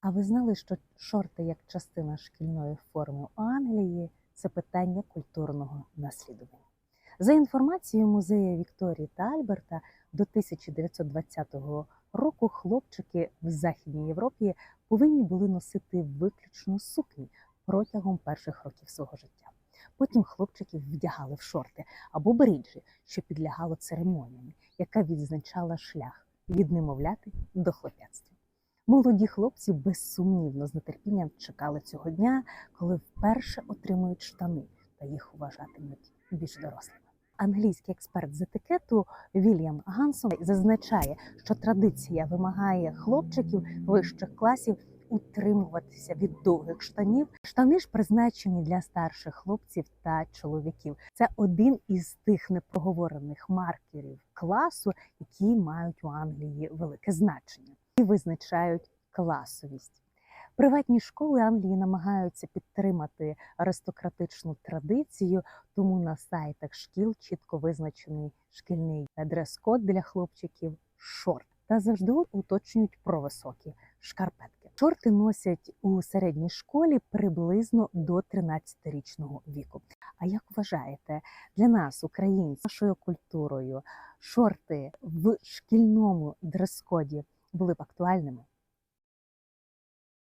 А ви знали, що шорти як частина шкільної форми у Англії це питання культурного наслідування? За інформацією музею Вікторії та Альберта, до 1920 року хлопчики в Західній Європі повинні були носити виключно сукні протягом перших років свого життя. Потім хлопчиків вдягали в шорти або бріджі, що підлягало церемоніям, яка відзначала шлях від немовляти до хлоп'ятства. Молоді хлопці безсумнівно з нетерпінням чекали цього дня, коли вперше отримують штани та їх вважатимуть більш дорослими. Англійський експерт з етикету Вільям Гансон зазначає, що традиція вимагає хлопчиків вищих класів утримуватися від довгих штанів. Штани ж призначені для старших хлопців та чоловіків. Це один із тих непроговорених маркерів класу, які мають у Англії велике значення і визначають класовість. Приватні школи Англії намагаються підтримати аристократичну традицію, тому на сайтах шкіл чітко визначений шкільний дрес-код для хлопчиків шорт та завжди уточнюють про високі шкарпетки. Шорти носять у середній школі приблизно до 13-річного віку. А як вважаєте, для нас, українців, нашою культурою, шорти в шкільному дрес-коді були б актуальними?